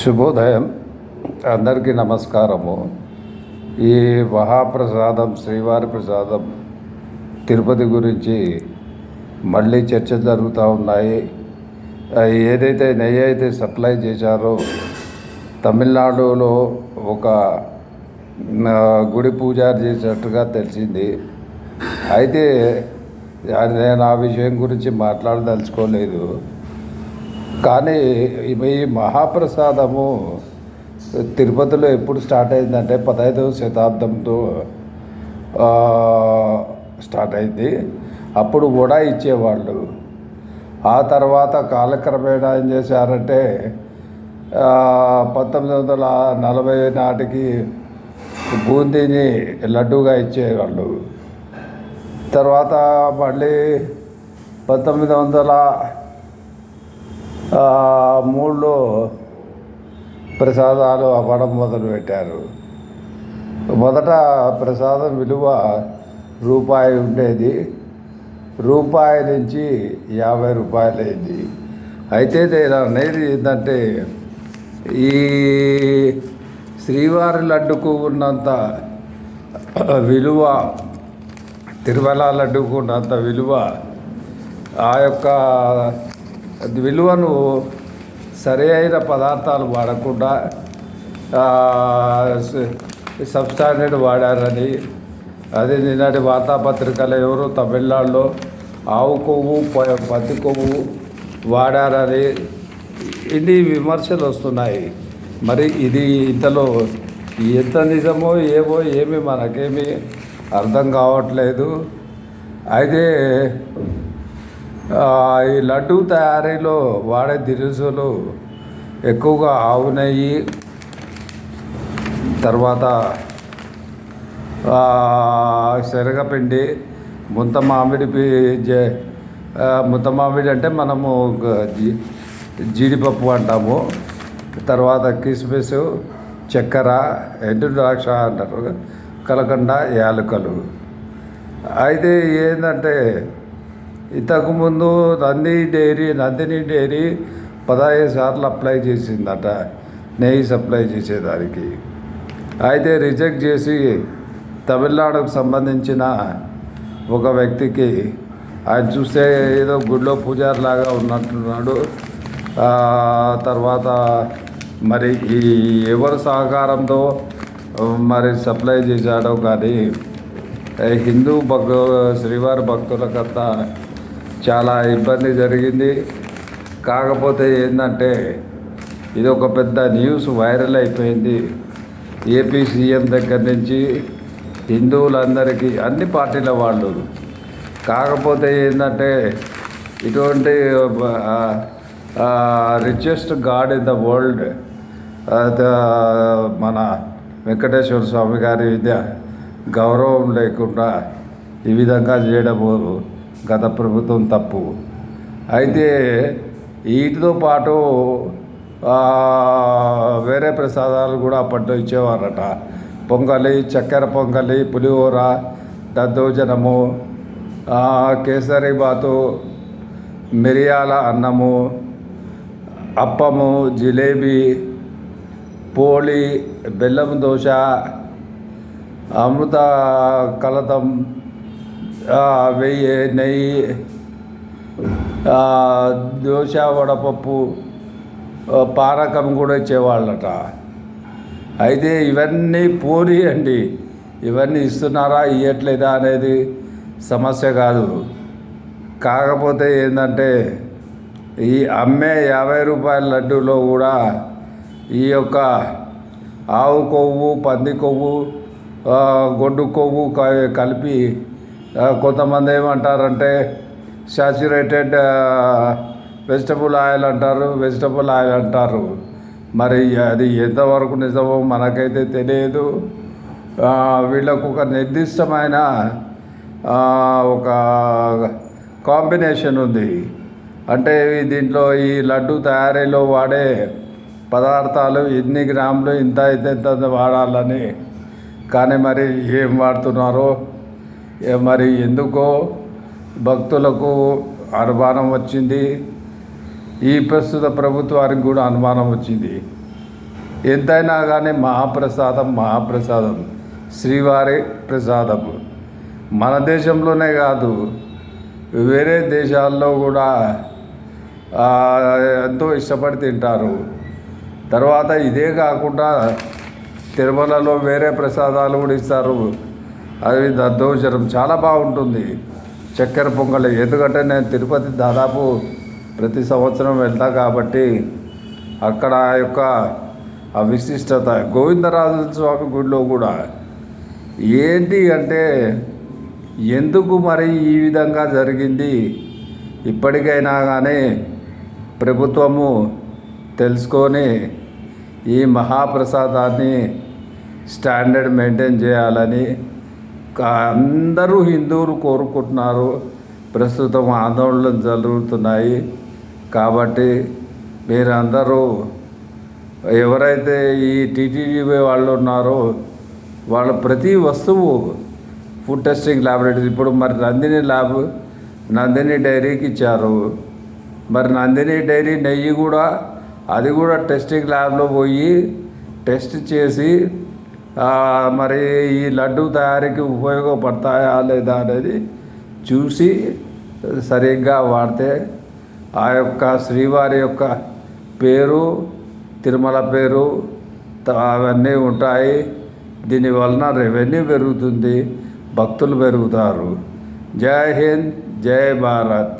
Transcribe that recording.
శుభోదయం. అందరికీ నమస్కారము. ఈ మహాప్రసాదం శ్రీవారి ప్రసాదం తిరుపతి గురించి మళ్ళీ చర్చలు జరుగుతూ ఉన్నాయి. ఏదైతే నెయ్యి అయితే సప్లై చేశారో తమిళనాడులో ఒక గుడి పూజారి చేసినట్టుగా తెలిసింది. అయితే నేను ఆ విషయం గురించి మాట్లాడదలుచుకోలేదు. కానీ ఈ మహాప్రసాదము తిరుపతిలో ఎప్పుడు స్టార్ట్ అయిందంటే పదహైదవ శతాబ్దంతో స్టార్ట్ అయింది. అప్పుడు కూడా ఇచ్చేవాళ్ళు. ఆ తర్వాత కాలక్రమేణా ఏం చేశారంటే పంతొమ్మిది వందల నలభై నాటికి బూందీని లడ్డూగా ఇచ్చేవాళ్ళు. తర్వాత మళ్ళీ పంతొమ్మిది వందల మూడులో ప్రసాదాలు అవ్వడం మొదలుపెట్టారు. మొదట ప్రసాదం విలువ రూపాయి ఉండేది. రూపాయి నుంచి యాభై రూపాయలు అయింది అయితే నేను అనేది ఏంటంటే ఈ శ్రీవారి లడ్డుకు ఉన్నంత విలువ తిరుమల లడ్డుకు ఉన్నంత విలువ ఆ యొక్క విలువను సరి అయిన పదార్థాలు వాడకుండా సబ్స్టాండర్డ్ వాడారని అది నిన్నటి వార్తాపత్రికలు ఎవరు తమిళనాడులో ఆవు కొవ్వు పత్తి కొవ్వు వాడారని ఇన్ని విమర్శలు వస్తున్నాయి. మరి ఇది ఇంతలో ఎంత నిజమో ఏమో ఏమి మనకేమీ అర్థం కావట్లేదు. అయితే ఈ లడ్డు తయారీలో వాడే దినుసులు ఎక్కువగా ఆవు నెయ్యి తర్వాత శనగపిండి ముంత మామిడి పి- ముంత మామిడి అంటే మనము జీడిపప్పు అంటాము. తర్వాత కిస్మిస్ చక్కెర ఎండు ద్రాక్ష అంటారు కలకండ యాలకులు. అయితే ఏంటంటే ఇంతకుముందు నంది డైరీ నందిని డైరీ పదహైదు సార్లు అప్లై చేసిందట నెయ్యి సప్లై చేసేదానికి. అయితే రిజెక్ట్ చేసి తమిళనాడుకు సంబంధించిన ఒక వ్యక్తికి ఆయన చూస్తే ఏదో గుడిలో పూజారిలాగా ఉన్నట్టున్నాడు. తర్వాత మరి ఈ ఎవరి సహకారంతో మరి సప్లై చేశాడో కానీ హిందూ భక్తు శ్రీవారి భక్తులకంతా చాలా ఇబ్బంది జరిగింది. కాకపోతే ఏంటంటే ఇది ఒక పెద్ద న్యూస్ వైరల్ అయిపోయింది. ఏపీ సీఎం దగ్గర నుంచి హిందువులందరికీ అన్ని పార్టీల వాళ్ళు. కాకపోతే ఏంటంటే ఇటువంటి richest god in the world మన వెంకటేశ్వర స్వామి గారి విద్య గౌరవం లేకుండా ఈ విధంగా చేయడము గత ప్రభుత్వం తప్పు. అయితే వీటితో పాటు వేరే ప్రసాదాలు కూడా అప్పట్లో ఇచ్చేవారట. పొంగలి చక్కెర పొంగలి పులిహోర దద్దోజనము కేసరి బాతు మిరియాల అన్నము అప్పము జిలేబీ పోళి బెల్లం దోశ అమృత కలతం వెయ్యి నెయ్యి దోశ వడపప్పు పారకం కూడా ఇచ్చేవాళ్ళట. అయితే ఇవన్నీ పూరి అండి. ఇవన్నీ ఇస్తున్నారా ఇవ్వట్లేదా అనేది సమస్య కాదు. కాకపోతే ఏంటంటే ఈ అమ్మే యాభై రూపాయల లడ్డూలో కూడా ఈ యొక్క ఆవు కొవ్వు పంది కొవ్వు గొడ్డు కొవ్వు కలిపి కొంతమంది ఏమంటారంటే శాచ్యురేటెడ్ వెజిటబుల్ ఆయిల్ అంటారు వెజిటబుల్ ఆయిల్ అంటారు. మరి అది ఎంతవరకు నిజమో మనకైతే తెలియదు. వీళ్ళకు ఒక నిర్దిష్టమైన ఒక కాంబినేషన్ ఉంది. అంటే దీంట్లో ఈ లడ్డు తయారీలో వాడే పదార్థాలు ఎన్ని గ్రాములు ఇంత అయితే ఇంత వాడాలని. కానీ మరి ఏం వాడుతున్నారో మరి ఎందుకో భక్తులకు అనుమానం వచ్చింది. ఈ ప్రస్తుత ప్రభుత్వానికి కూడా అనుమానం వచ్చింది. ఎంతైనా కానీ మహాప్రసాదం మహాప్రసాదం శ్రీవారి ప్రసాదం మన దేశంలోనే కాదు వేరే దేశాల్లో కూడా ఎంతో ఇష్టపడి తింటారు. తర్వాత ఇదే కాకుండా తిరుమలలో వేరే ప్రసాదాలు కూడా ఇస్తారు. అది దద్దోజనం చాలా బాగుంటుంది. చక్కెర పొంగలి ఎందుకంటే నేను తిరుపతి దాదాపు ప్రతి సంవత్సరం వెళ్తా కాబట్టి అక్కడ ఆ యొక్క ఆ విశిష్టత గోవిందరాజు స్వామి గుడిలో కూడా ఏంటి అంటే ఎందుకు మరి ఈ విధంగా జరిగింది? ఇప్పటికైనా కానీ ప్రభుత్వము తెలుసుకొని ఈ మహాప్రసాదాన్ని స్టాండర్డ్ మెయింటైన్ చేయాలని అందరూ హిందువులు కోరుకుంటున్నారు. ప్రస్తుతం ఆందోళనలు జరుగుతున్నాయి. కాబట్టి మీరందరూ ఎవరైతే ఈ టీటీడీ వాళ్ళు ఉన్నారో వాళ్ళ ప్రతి వస్తువు ఫుడ్ టెస్టింగ్ ల్యాబొరేటరీ ఇప్పుడు మరి నందిని ల్యాబ్ నందిని డైరీకి ఇచ్చారు. మరి నందిని డైరీ నెయ్యి కూడా అది కూడా టెస్టింగ్ ల్యాబ్లో పోయి టెస్ట్ చేసి మరి ఈ లడ్డు తయారీకి ఉపయోగపడతాయా లేదా అనేది చూసి సరిగ్గా వాడితే ఆ యొక్క శ్రీవారి యొక్క పేరు తిరుమల పేరు అవన్నీ ఉంటాయి. దీనివలన రెవెన్యూ పెరుగుతుంది భక్తులు పెరుగుతారు. జై హింద్ జై భారత్.